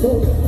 또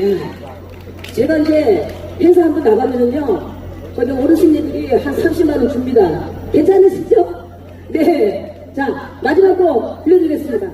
야, 제가 이제 회사 한번 나가면은요, 거기 어르신들이 한 30만원 줍니다. 괜찮으시죠? 네. 자, 마지막 곡 들려드리겠습니다.